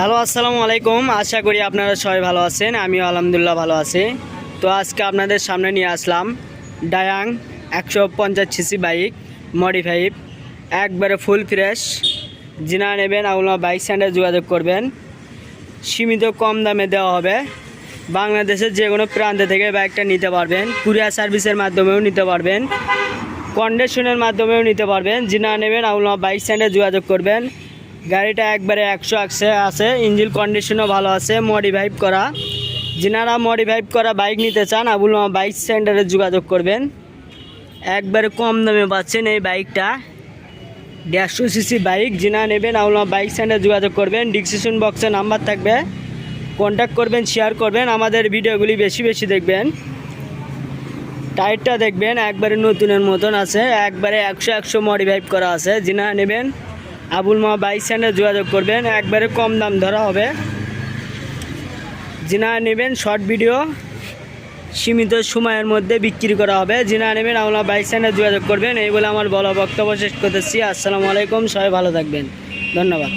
Hello, আসসালামু আলাইকুম। আশা করি আপনারা সবাই ভালো আছেন। আমিও আলহামদুলিল্লাহ ভালো আছি। তো আজকে আপনাদের সামনে নিয়ে আসলাম ডায়াং একশো পঞ্চাশ সিসি বাইক মডিফাইভ একবারে ফুল ফ্রেশ যিনা নেবেন আপনার বাইক স্ট্যান্ডে যোগাযোগ করবেন। সীমিত কম দামে দেওয়া হবে। বাংলাদেশের যে কোনো প্রান্ত থেকে বাইকটা নিতে পারবেন। কুরিয়ার সার্ভিসের মাধ্যমেও নিতে পারবেন। কন্ডিশনের মাধ্যমেও নিতে পারবেন। যিনা নেবেন আপনার বাইক স্ট্যান্ডে যোগাযোগ করবেন। গাড়িটা একবারে একশো একশো আছে। ইঞ্জিন কন্ডিশনও ভালো আছে মডিফাইভ করা। যিনারা মডিফাইভ করা বাইক নিতে চান, আবুল বাইক সেন্টারে যোগাযোগ করবেন। একবারে কম দামে পাচ্ছেন এই বাইকটা দেড়শো সিসি বাইক যিনা নেবেন, আবুল বাইক সেন্টারে যোগাযোগ করবেন। ডিসক্রিপশন বক্সে নাম্বার থাকবে। কন্ট্যাক্ট করবেন শেয়ার করবেন। আমাদের ভিডিওগুলি বেশি বেশি দেখবেন। টায়ারটা দেখবেন, একবারে নতুনের মতন আছে। একবারে একশো একশো মডিফাইভ করা আছে। যিনা নেবেন আবুল মা বাইক স্ট্যান্ডে যোগাযোগ করবেন। একবারে কম দাম ধরা হবে। যিনা নেবেন শর্ট ভিডিও সীমিত সময়ের মধ্যে বিক্রি করা হবে। যিনা নেবেন আমরা বাইক স্ট্যান্ডে যোগাযোগ করবেন। এই বলে আমার বলা বক্তব্য শেষ করতেছি। আসসালামু আলাইকুম, সবাই ভালো থাকবেন। ধন্যবাদ।